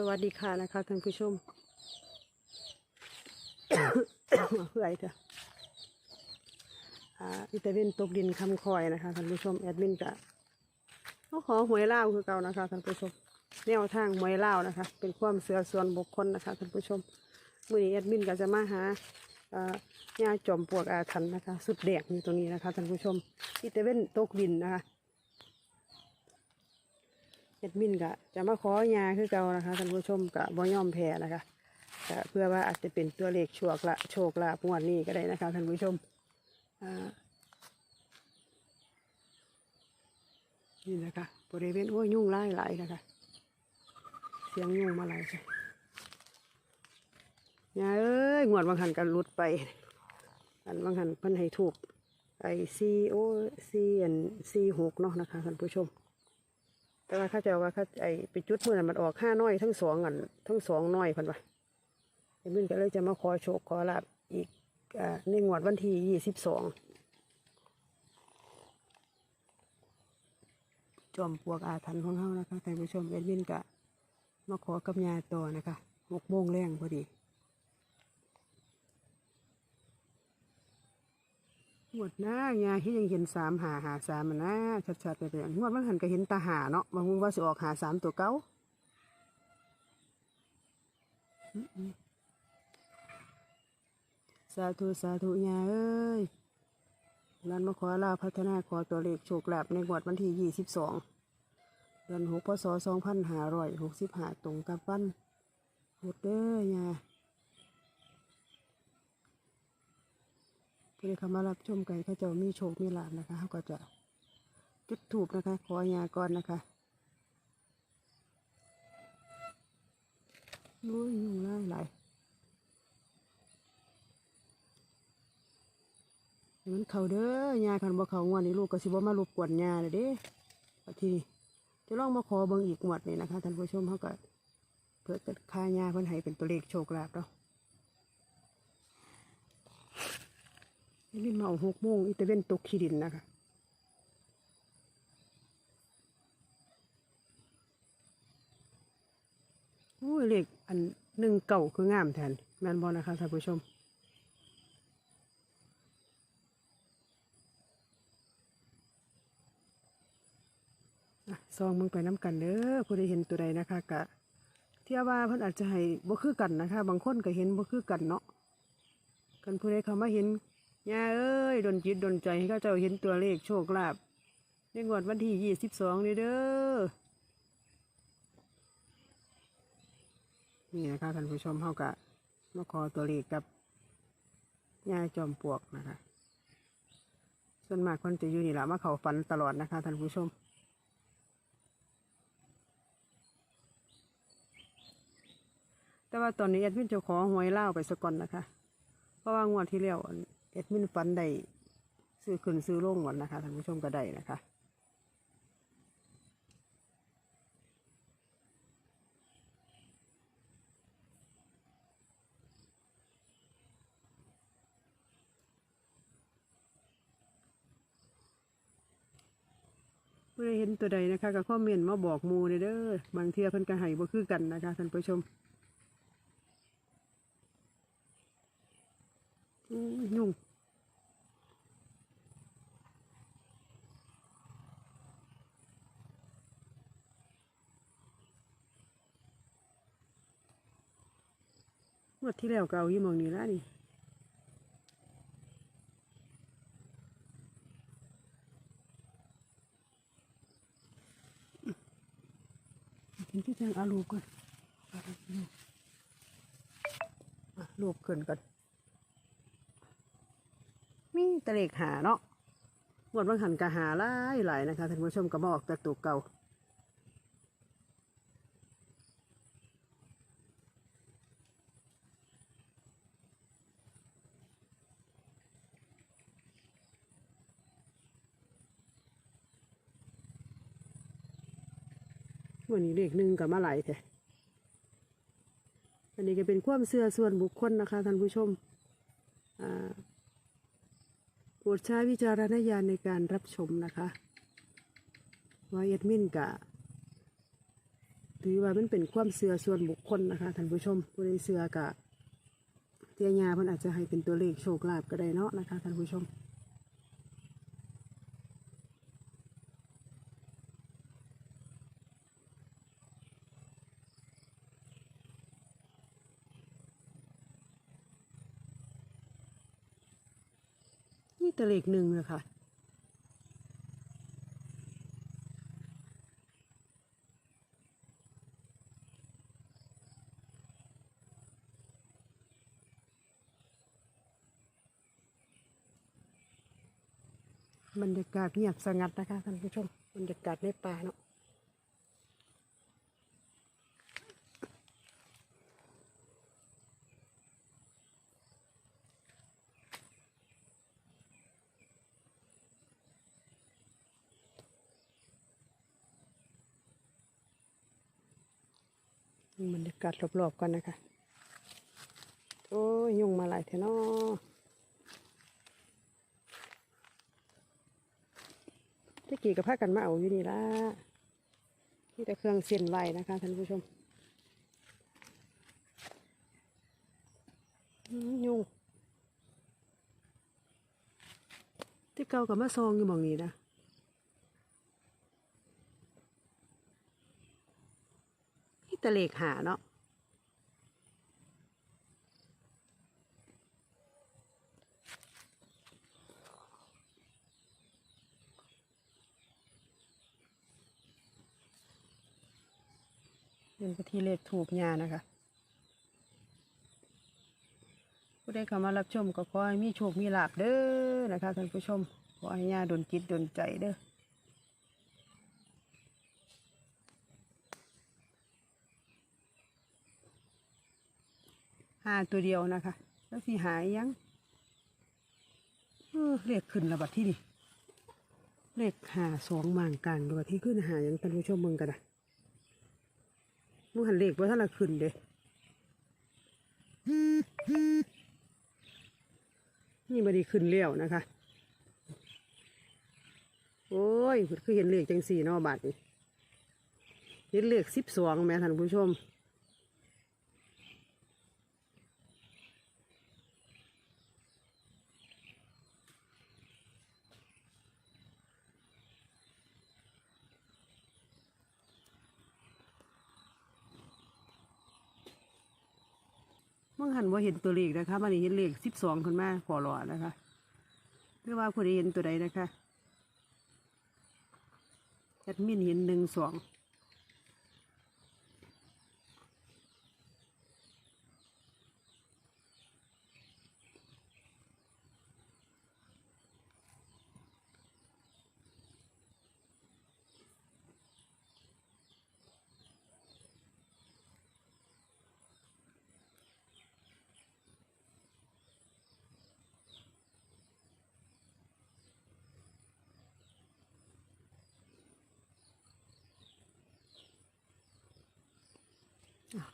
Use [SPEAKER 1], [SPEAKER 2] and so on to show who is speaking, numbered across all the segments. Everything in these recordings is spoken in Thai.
[SPEAKER 1] สวัสดีค่ะนะคะท่านผู้ชมเพื่อไอ้เถอะอ่าอิตาเวนตกดินคำคอยนะคะท่านผู้ชมแอดมินกะเขาขอหวยเล่าคือเก่านะคะท่านผู้ชมแนวทางหวยเล่านะคะ เป็นความเสือส่วนบุคคลนะคะท่านผู้ชมมื่อนี้แอดมินก็จะมาหาอ่ายาจอมปลวกอาถรรพ์นะคะ สุดแดงอยู่ตรงนี้นะคะท่านผู้ชมอิตาเวนตกดินนะคะ อ็ดมินก็จะมาของาคือเก่านะคะท่านผู้ชมก็บ่ยอมแพ้นะคะก็เพื่อว่าอาจจะเป็นตัวเลขโชคละโชคลาภงวดนี้ก็ได้นะคะท่านผู้ชมนี่นะคะบริเวณโอ้ยยุ่งไล่หลายนะคะ เสียงยุ่งมาหลายใช่ยาเอ้ยงวดบางหันกันหลุดไป อันบางหันเพิ่นให้ถูกไอซีโอซีอันซีหกเนาะนะคะท่านผู้ชม แต่ว่าเข้าใจว่าเขาไอไปจุดเมื่อนั้นมันออกห้าน้อยทั้งสองอันทั้งสองน้อยพันว่าไอ้มึนก็เลยจะมาขอโชคขอลาบอีกอ่าในงวดวันที่ยี่สิบสองจอมปลวกอาถรรพ์ของเขานะคะท่านผู้ชมเอ็ดวินกะมาขอกับยาต่อนะคะหกโมงแรงพอดี หมดหน้ายาที่ยังเห็นสามหาหาสามมันนะชัดๆไปเลยแต่งวดมันหันก็เห็นตาหาเนาะบางว่าสิออกหาสามตัวเก้าอืมๆสาธุสาธุยาเอ้ยร้านมาขอลาพัฒนาขอตัวเลขโชคลาภในงวดวันที่ยี่สิบสองเดือนหกพศสองพันห้าร้อยหกสิบห้าตรงกับวันหดเด้อยา ที่ได้เข้ามารับชมกันเขาเจะมีโชคมีลาภนะคะเขาก็จะจุดถูกนะคะ ขออยาก่อนนะคะโอ้ยยุ่งหลายหลายมันเขาเด้อยาคันบ่เขางวดนี้ลูกก็สิบ่มารบกวนยาเลยเด้บัดทีนี้จะลองมาขอเบิ่งอีกงวดนี่นะคะท่านผู้ชมเขาก็เพื่อจะค่ายาเพิ่นให้เป็นตัวเลขโชคลาภเนาะ นี่มาเอาหกโมงอีตเวนตกขี้ดินนะคะโอ้ยเลขอันหนึ่งเก่าคืองามแทนแมนบอลนะคะท่านผู้ชมซองมึงไปน้ำกันเด้อผู้ใดเห็นตัวใดนะคะกะเที่ยว่าเพิ่นอาจจะให้บ่คือกันนะคะ บางคนก็เห็นบ่คือกันเนาะกันผู้ใดเขามาเห็น ยาเอ้ยดนจิตดนใจให้เขาเจ้าเห็นตัวเลขโชคลาภในงวดวันที่ยี่สิบสองนี่เด้อนี่นะคะท่านผู้ชมเขากะมาขอตัวเลขกับยาจอมปลวกนะคะ ส่วนมากคนจะอยู่นี่แหละมาเขาฝันตลอดนะคะท่านผู้ชมแต่ว่าตอนนี้แอดมินจะขอหวยเล่าไปสก่อนนะคะ เพราะว่างวดที่แล้ว เอันแอดมินฟันได้ซื้อขึ้นซื้อลงวันนะคะท่านผู้ชมก็ได้นะคะเมื่อเห็นตัวใดนะคะก็คอมเมนต์มาบอกมูเด้อบางเทียเพิ่นก็ให้บ่คือกันนะคะท่านผู้ชมยุ่ง วดที่แล้วก็เอาอยู่หมองนี้ละนี่กินที่แทงอาลูกก่อนเอาลูกลูกอะลูกขึ้นก่อนมีแตะเลกหาเนาะหมดบางหันกะหาหลายหลายนะคะท่านผู้ชมก็บอกแต่ตัวเก่า วันนี้เลขหนึ่งกับมาหลายแท้อันนี้ก็เป็นความเชื่อส่วนบุคคลนะคะท่านผู้ชมโปรดใช้วิจารณญาณในการรับชมนะคะว่าเอ็ดมินกะถือว่ามันเป็นความเสื่อส่วนบุคคลนะคะท่านผู้ชมผู้ใดเสื่อกะเทียญาเพิ่นอาจจะให้เป็นตัวเลขโชคลาภก็ได้เนาะนะคะท่านผู้ชม นี่ตะเลกหนึ่งเลยค่ะบรรยากาศเงียบสงัดนะคะท่านผู้ชมบรรยากาศในป่าเนาะ บรรยากาศรอบๆกันนะคะ โอ้ยยุงมาหลายเทนาะตะกี้กับผ้ากันมาเอาอยู่นี่ละที่แต่เครื่องเส้นไหวนะคะท่านผู้ชมยุงที่เก่ากับมาซองอยู่มองนี้นะ ตะเลกหาเนาะเป็นพิธีเลขถูกยานะคะผู้ใดเข้ามารับชมก็ขอให้มีโชคมีลาบเด้อนะคะท่านผู้ชมขอให้ยาดนจิตดนใจเด้อ หาตัวเดียวนะคะ แล้วสิหายยังเออเลขขึ้นระบัดที่นี่เลขหาสองมางกลาระบัดที่ขึ้นหายังท่านผู้ชมมึงกันนะมึงหันเลขว่าท่านละขึ้นเด้นี่บไดีขึ้นเลี้ยวนะคะ โอ้ยคือเห็นเลขจังสี่นอบาทนี่เห็นเลขสิบสองแม่ท่านผู้ชม มื่อหันว่าเห็นตัวเลขนะคะมันเห็นเลขสิบสองคนมาขอรอนะคะหรือว่าผู้ใดเห็นตัวใดนะคะแอดมินเห็นหนึ่งสอง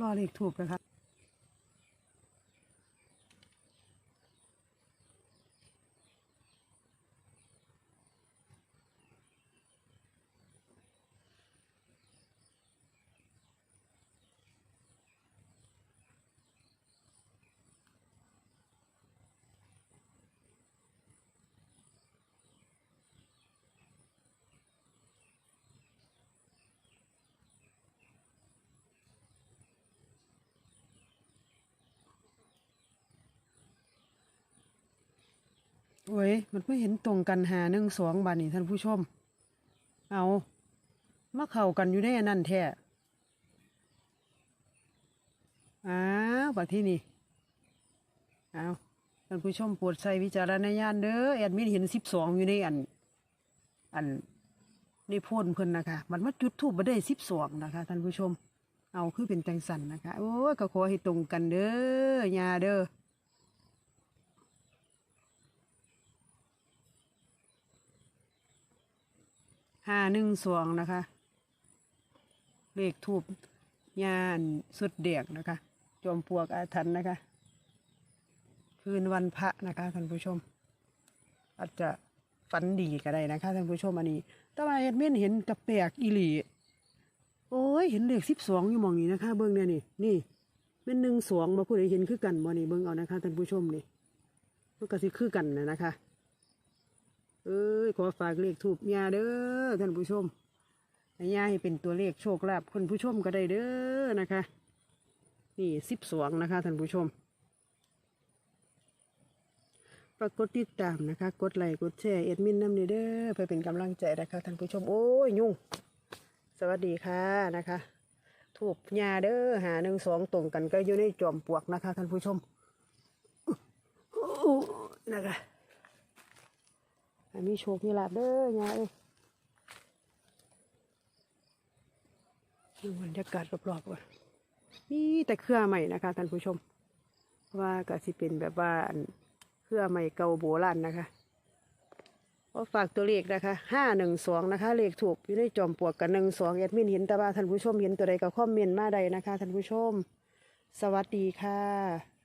[SPEAKER 1] รอเลขถูกนะครับ โอ้ย มันไม่เห็นตรงกันหาหนึ่งสองบาทนี่ท่านผู้ชม เอามาเข้ากันอยู่ในอันนั่นแท้อ้าวบัดที่นี่เอาท่านผู้ชมปรดใช้วิจารณญาณเด้อแอดมินเห็นสิบสองอยู่ในอัน อันในพ่นเพิ่นนะคะ มันมาจุดทูบมาได้สิบสองนะคะท่านผู้ชม เอาคือเป็นจังสันนะคะ โอ้ยก็ขอให้ตรงกันเด้อยาเด้อ ห้าหนึ่งสองนะคะ เลขทูบยานสุดเดียกนะคะ จอมปลวกอาถรรพ์นะคะ คืนวันพระนะคะท่านผู้ชม อาจจะฝันดีก็ได้นะคะท่านผู้ชมอันนี้แต่ว่าเอ็ดเมนเห็นกระแปลกอีหลีโอ้ยเห็นเลขสิบสองอยู่มองนี้นะคะ เบิ้องเนี่ยนี่นี่เป็นหนึ่งสองมาผู้ใดเห็นคือกันบ่นี่เบิ้องเอานะคะท่านผู้ชมนี่มันก็สิคือกันนะนะคะ เอ้ยขอฝากเลขถูกยาเด้อท่านผู้ชมยาให้เป็นตัวเลขโชคลาภคนผู้ชมก็ได้เด้อนะคะ นี่สิบสองนะคะท่านผู้ชมฝากกดติดตามนะคะ กดไลค์กดแชร์เอ็ดมินน้ำเด้อเพื่อเป็นกำลังใจนะคะท่านผู้ชมโอ้ยยุ่ง สวัสดีค่ะนะคะถูกยาเด้อหาหนึ่งสองตรงกันก็อยู่ในจอมปลวกนะคะท่านผู้ชมนะคะ มีโชคมีลาบเด้อยายดูบรรยากาศรอบๆก่อนมีแต่เครือใหม่นะคะท่านผู้ชม ว่าก็สิเป็นแบบว่าเครือใหม่เก่าโบราณนะคะก็ฝากตัวเลขนะคะห้าหนึ่งสองนะคะ เลขถูกอยู่ในจอมปลวกกับหนึ่งสองแอดมินเห็นแต่ว่าท่านผู้ชมเห็นตัวใดก็คอมเมนต์มาใดนะคะท่านผู้ชม สวัสดีค่ะ